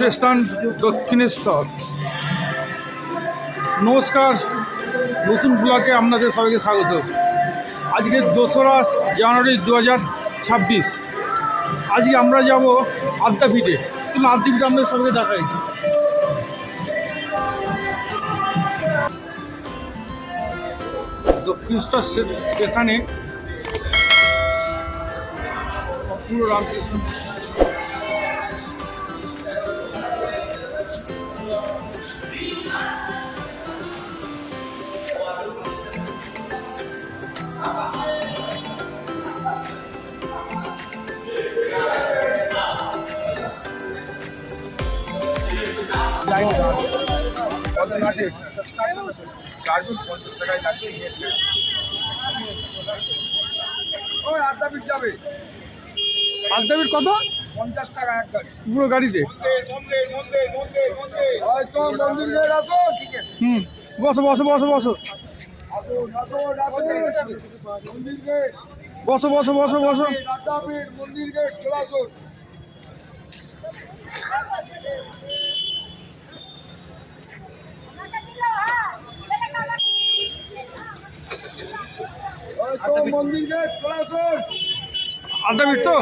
Station Dakshineswar. নমস্কার, নতুন ব্লকে আপনাদের সবাইকে স্বাগত। আজকে দোসরা জানুয়ারি দু হাজার ছাব্বিশ। আজকে আমরা যাব আদ্যাপীঠে। চলুন আদ্যাপীঠে আপনাদের সবাইকে দেখাই। দক্ষিণেশ্বর স্টে- স্টেশনে পুরো রামকৃষ্ণ পঞ্চাশ টাকায় নিয়েছে ওই আদ্যাপীঠ যাবে আদ্যাপীঠ কত পঞ্চাশ টাকা এক গাড়ি পুরো গাড়িতে মন্দির গেট আসো ঠিক আছে হুম বসো বসো বসো বসো বসো বসো বসো বসো মন্দির গেট চলে আসুন আদ্যাপীঠ তো?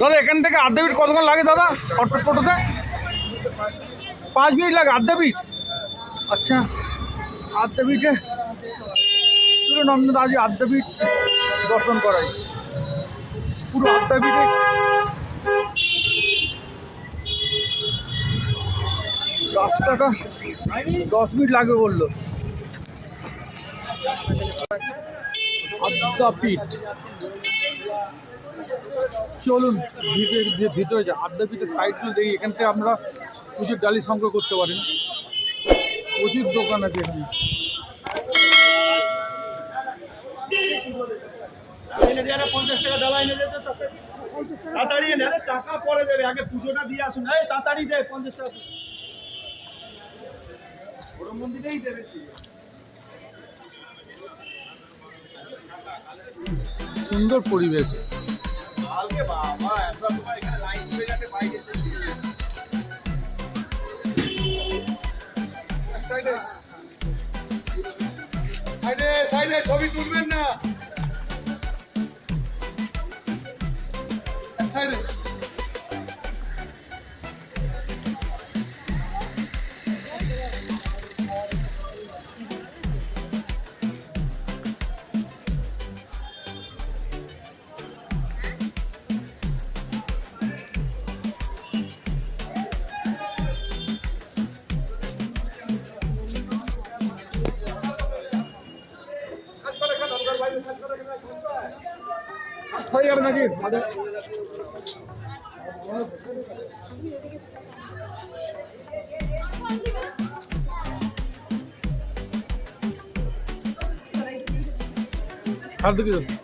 দাদা, এখান থেকে আদ্যাপীঠ কতক্ষণ লাগে দাদা? অটো টোটোতে? পাঁচ মিনিট লাগে আদ্যাপীঠ আচ্ছা আদ্যাপীঠে চলুন আপনাদের আজ আদ্যাপীঠ দর্শন করাই। পুরো আদ্যাপীঠে রাস্তাটা দশ মিনিট লাগবে বলল। আদ্যাপীঠ চলুন ভিতরে ভিতরে যা আদ্যাপীঠের সাইডগুলো দেখি এখান থেকে আমরা প্রচুর ডালি সংগ্রহ করতে পারেন প্রচুর দোকান আছে এখানে। পঞ্চাশ টাকা এনে তাতে তাড়াতাড়ি এনে টাকা পরে দেবে আগে পুজোটা দিয়ে আসুন। তাড়াতাড়ি দেয় পঞ্চাশ টাকা। মন্দিরেই দেবে সুন্দর পরিবেশ। সাইডে সাইডে ছবি তুলবেন না। সাইডে। হয়ে যাবে নাকি? আর দেখি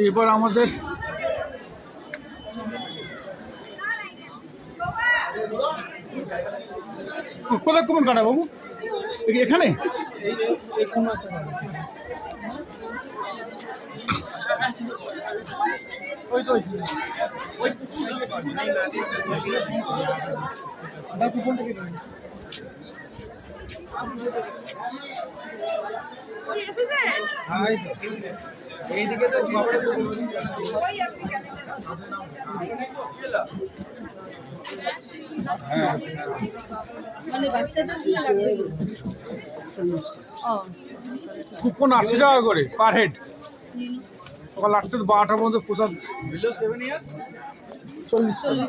এবার আমাদের কোথায় কুপন কাটা বাবু? মানে বাচ্চাদের কুপন আশি টাকা করে পার হেড সকাল আটটা বারোটার মধ্যে প্রসাদ। চল্লিশ টাকা।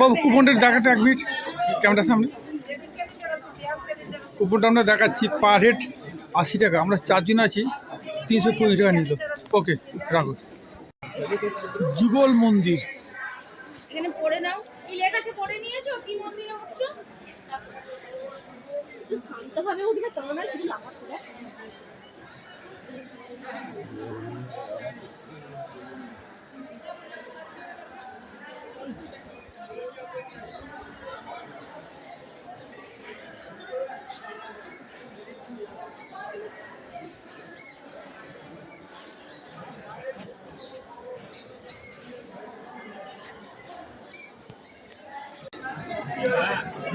বাবু, কুপনটা দেখাতে এক মিনিট। ক্যামেরার সামনে। কুপনটা আমরা দেখাচ্ছি পার হেড আশি টাকা। আমরা চারজন আছি, তিনশো কুড়ি টাকা নিল। ওকে রাখো। যুগল মন্দির। শান্তভাবে না শুধু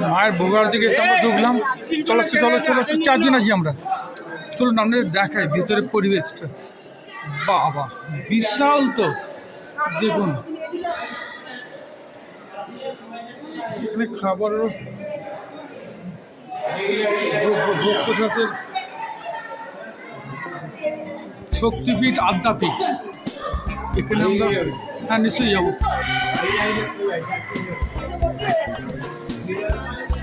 মায়ের ভোগার দিকে আমরা ঢুকলাম? চলো চলো চলো চারজন আছি আমরা। চলুন আপনাদের দেখাই ভিতরের পরিবেশটা। বাবা, বিশাল তো। দেখুন। এখানে প্রসাদের শক্তিপীঠ আদ্যাপীঠ। এখানে আমরা হ্যাঁ নিশ্চয়ই যাব। Yeah.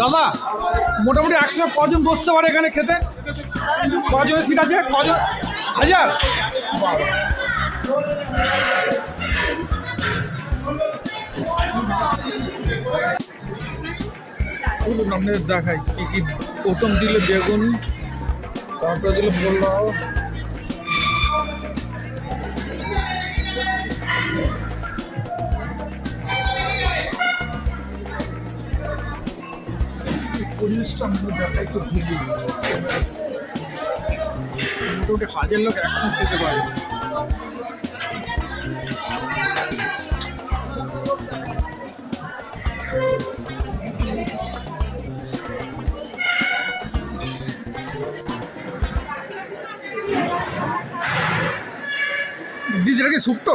দাদা, মোটামুটি একশো কজন বসতে পারে এখানে খেতে? কজনের সিট আছে? কজন? হাজার? আপনাদের দেখাই কী কী প্রথম দিলে বেগুন, তারপরে দিলে পোলাও। পরিবেশটা আমাদের দেখা একটু ঘুরি মোটামুটি হাজার লোক একসঙ্গে খেতে পারে। দিদিরা কি শুক্তো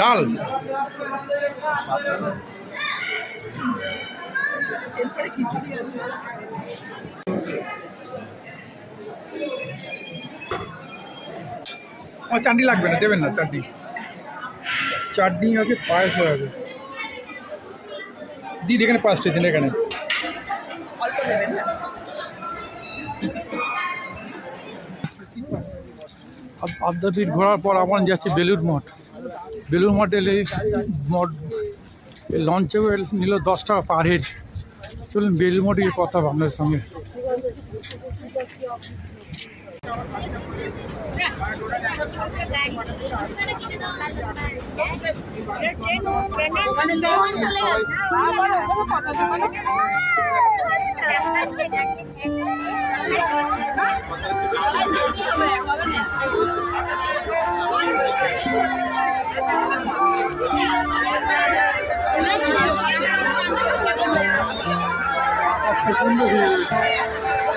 ডাল। আমার চাটনি লাগবে না দেবেন না চাটনি। চাটনি আছে পায়েস আছে দিদি এখানে পাঁচটা দিন এখানে। অল্প দেবেন না। আদ্যাপীঠ ঘোরার পর আবার যাচ্ছি বেলুর মঠ। বেলুর এই লঞ্চে নিল দশ টাকা পার হেড চলুন বেলমোটির কথা হবে আপনাদের সঙ্গে। গেল আমি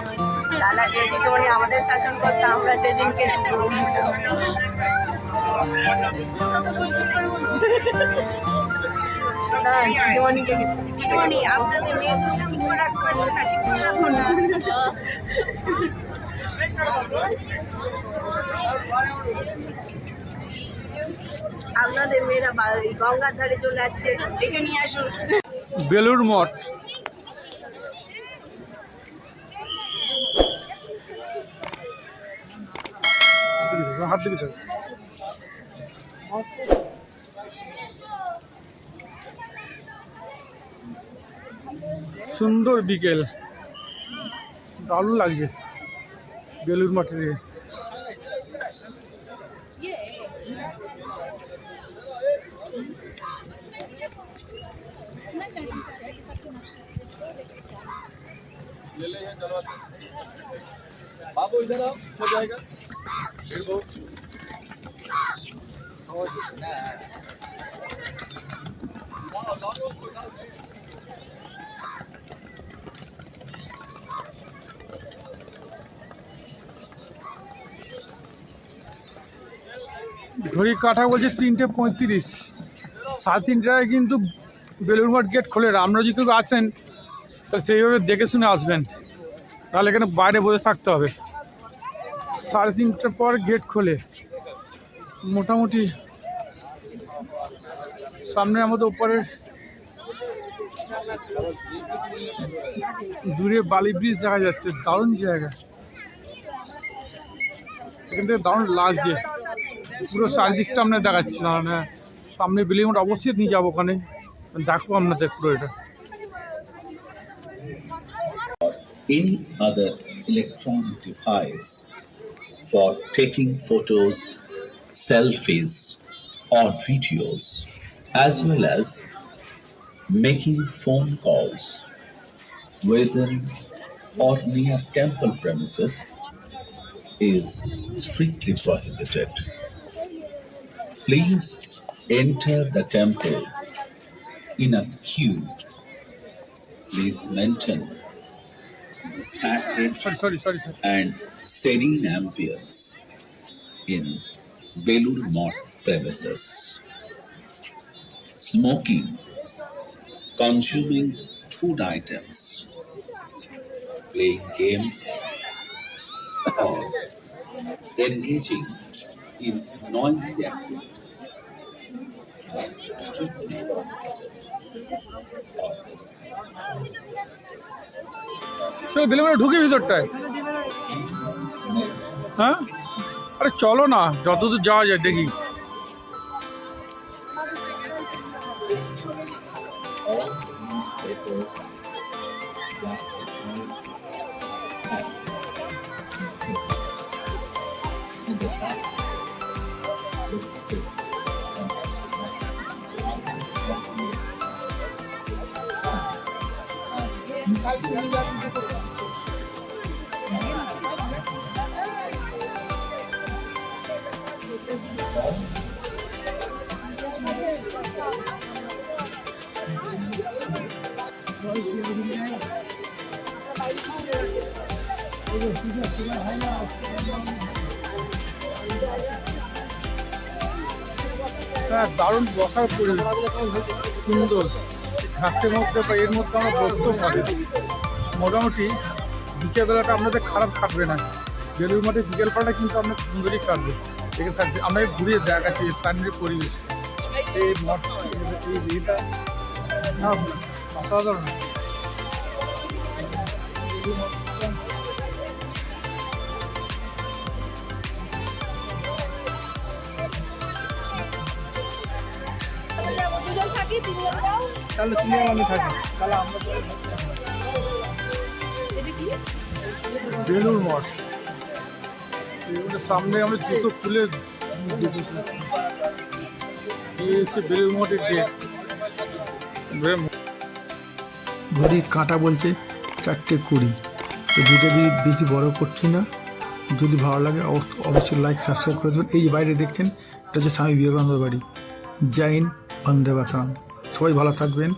বুঝেছি লালা যে দিদিমণি আমাদের শাসন করতো আমরা সেদিনকে না দিদিমণিকে দিদিমণি আপনাদের মেয়েগুলো ঠিক করে রাখতে পারছে না ঠিক করে রাখো আপনাদের মেয়েরা গঙ্গার ধারে চলে যাচ্ছে ডেকে নিয়ে আসুন। বেলুর মঠ। হাত দিবি তো। সুন্দর বিকেল দারুণ লাগছে বেলুর মঠের এ। ঘড়ি কাটা বলছে তিনটে পঁয়ত্রিশ। সাড়ে তিনটায় কিন্তু বেলুরঘাট গেট খোলে। আপনারা যদি কেউ আছেন তাহলে সেইভাবে দেখে শুনে আসবেন। তাহলে এখানে বাইরে বসে থাকতে হবে। সাড়ে তিনটার পর গেট খোলে। মোটামুটি সামনে আমাদের উপরে দূরে বালি ব্রিজ দেখা যাচ্ছে। দারুণ জায়গা। এখান থেকে দারুণ লাগছে পুরো চারিদিকটা আমরা দেখাচ্ছি। না মানে সামনে বিল্ডিং অবশ্যই নিয়ে যাব ওখানে। দেখো আপনাদের পুরো এটা। Any other electronic device for taking photos, selfies, or videos, as well as making phone calls within or near temple premises is strictly prohibited. Please enter the temple in a queue. Please maintain the sacred sorry, sorry, sorry, and serene ambience in Belur Mott premises. Smoking, consuming food items, playing games, or engaging in noisy activities are strictly. চলো balloon ঢুকে ভিতরটায় হ্যাঁ আরে চলো না যতদূর যাওয়া যায় দেখি দারুণ বসার পরিবেশ। সুন্দর। ঘাসের মধ্যে বা এর মধ্যে আমরা বসতেও পারি মোটামুটি বিকেলবেলাটা আপনাদের খারাপ কাটবে না। বেলুর মাঠে বিকেলবেলাটা কিন্তু আপনার সুন্দরই কাটবে। এখানে থাকবে, আমরা ঘুরিয়ে দেখাচ্ছি স্থানীয় পরিবেশ। এই মঠ, এই না, অসাধারণ। তাহলে তুমি আর আমি থাকি তাহলে আমরা বেলুর মঠ। এগুলোর সামনে আমরা জুতো খুলে বেলুর মঠের গেট ঘড়ি কাঁটা বলছে চারটে কুড়ি। তো ভিডিও বেশি বড় করছি না। যদি ভালো লাগে অবশ্য- অবশ্যই লাইক সাবস্ক্রাইব করে দেবেন এই যে বাইরে দেখছেন এটা হচ্ছে স্বামী বিবেকানন্দ বাড়ি। জয় হিন্দ বন্দে মাতরম। সবাই ভালো থাকবেন।